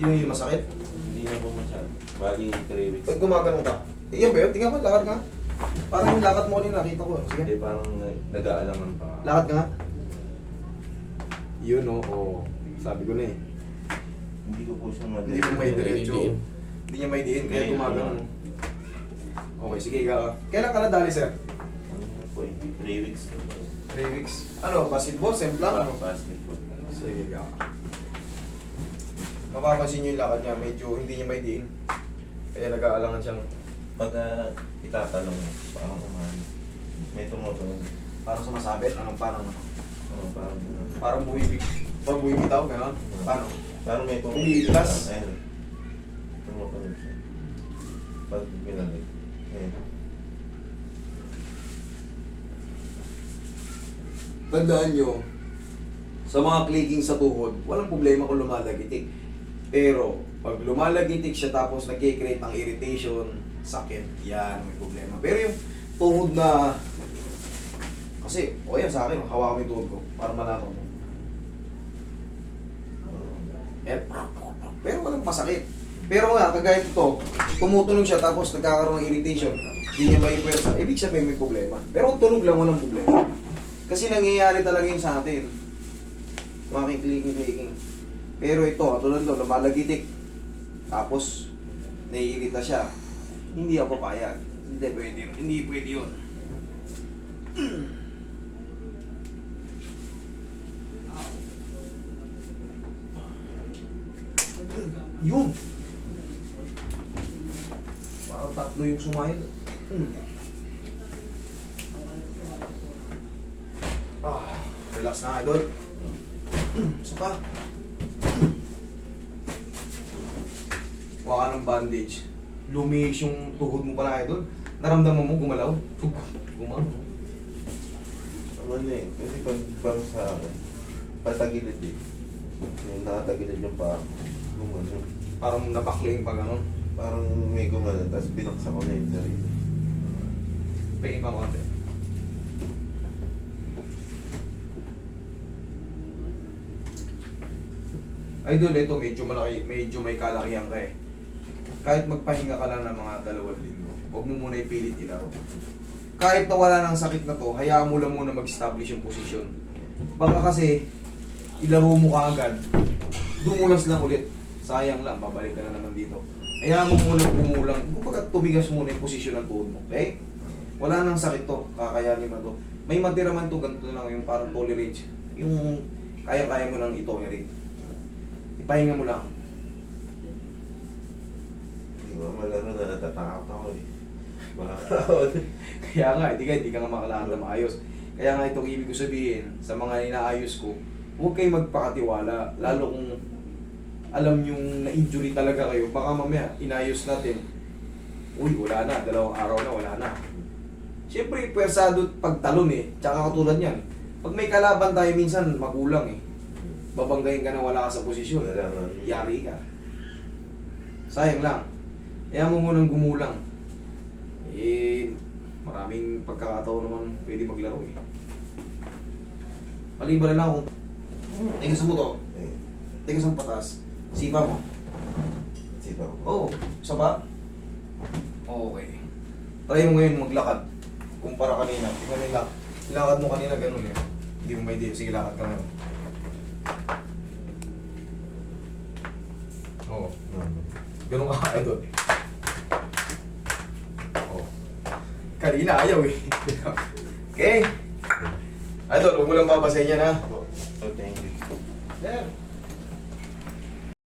Yung yung masakit. Hindi na po masyado. Bali, 3 weeks. Pag gumagano'n ka. Eh, yan ba yun? Tingnan mo, lakad ka. Parang yung lakad mo kanina, nakita ko. Sige. Hindi, parang nag- nag-aalangan pa. Lakad ka nga. Yun o, oh, Sabi ko na eh. Hindi ko po siya madali. Hindi mo may diretso. Hindi. Hindi niya may diin, kaya Hindi. gumagano'n. Okay, sige ka. Kailan ka nadali, sir? Ano po, 3 weeks. 3 weeks. Ano, basketball, semplang, ano? Basketball. Sige ka. Mapapansin niyo yung lakad niya, medyo hindi niya may diin. Kaya nag-aalangan siyang Pag uh, itatanong mo, parang kumahan. May tumutulong. parang sumasabit. Anong parang ano? Oo, parang Parang buwibig. Parang buwibitaw, gano'n? Paano? Parang may tumutulong. Umiilas? Ayun. Tumutulong siya. Pag binalik. Ayun. Tandaan nyo, sa mga clicking sa tuhod, walang problema kung lumalagitik. Pero, pag lumalagitik siya tapos nag-create ng irritation, sakit, yan, may problema. Pero yung tuhod na, kasi, o yan sa akin, hawakan mo yung tuhod ko, para malaman mo. Eh, pero walang masakit. Pero nga, kagaya ito, tumutunog siya tapos nagkakaroon ng irritation, hindi niya may pwersa, ibig sabihin may problema. Pero tunog lang, walang problema. Kasi nangyayari talaga yun sa atin. Mga clicking-clicking. Pero ito, tulad ito, lumalagitik. Tapos, naiirita siya. Hindi ako papayag. Hindi pwede yun. Hindi pwede yun. Yun! Parang tatlo yung sumayin. Hmm. Ah, relax na idol. Isa pa. Huwag ka ng bandage. Lumiis yung tuhod mo pala idol. Naramdaman mo gumalaw. Gumalaw. Ano eh, kasi pag parang sa akin, patagilid eh. Yung nakatagilid yung pa, gumano. Parang napakling pa gano'n. Parang may gumano, tapos binaksa ko na yung sarili. Pingin pa konti. Idol, ito medyo malaki, medyo may kalakihan ka eh. Kahit magpahinga ka lang ng mga dalawang linggo, huwag mo muna ipilit ilaro. Kahit na wala ng sakit na to, hayaan mo lang muna mag-establish yung posisyon. Baka kasi, ilaro mo agad, dumulas lang ulit. Sayang lang, babalik ka na naman dito. Hayaan mo muna kumulang, kumbaga tumigas muna yung posisyon ng tuhod mo, okay? Wala nang sakit to, kakayanin mo to. May matira man to, ganito lang yung parang tolerance. Yung kaya-kaya mo nang itolerate. Ipahinga mo lang. Malaro na natatakot ako eh. Baka Kaya nga, hindi ka, hindi ka nga makalakad na maayos. Kaya nga itong ibig ko sabihin, sa mga inaayos ko, huwag kayong magpakatiwala. Lalo kung alam yung na-injury talaga kayo, baka mamaya inayos natin. Uy, wala na, dalawang araw na, wala na. Siyempre, pwersado pagtalon eh. Tsaka katulad yan. Pag may kalaban tayo minsan, magulang eh. Babanggayin ka na wala ka sa posisyon. Yari ka. Sayang lang. Kaya mo munang gumulang. Eh, maraming pagkakataon naman pwede maglaro eh. Maliban na lang kung tigas mo to, Eh, tigas ang patas, sipa mo. sipa ko. Oo, oh, isa pa? Okay. Try mo ngayon maglakad. Kumpara kanina. Tingnan mo yung lak- lakad mo kanina ganun eh. Hindi mo may idea. Sige, lakad ka ngayon. Oo. Ganun ka idol. Oh. Kanina ayaw eh. okay. Idol, huwag mo lang babasahin yan ha.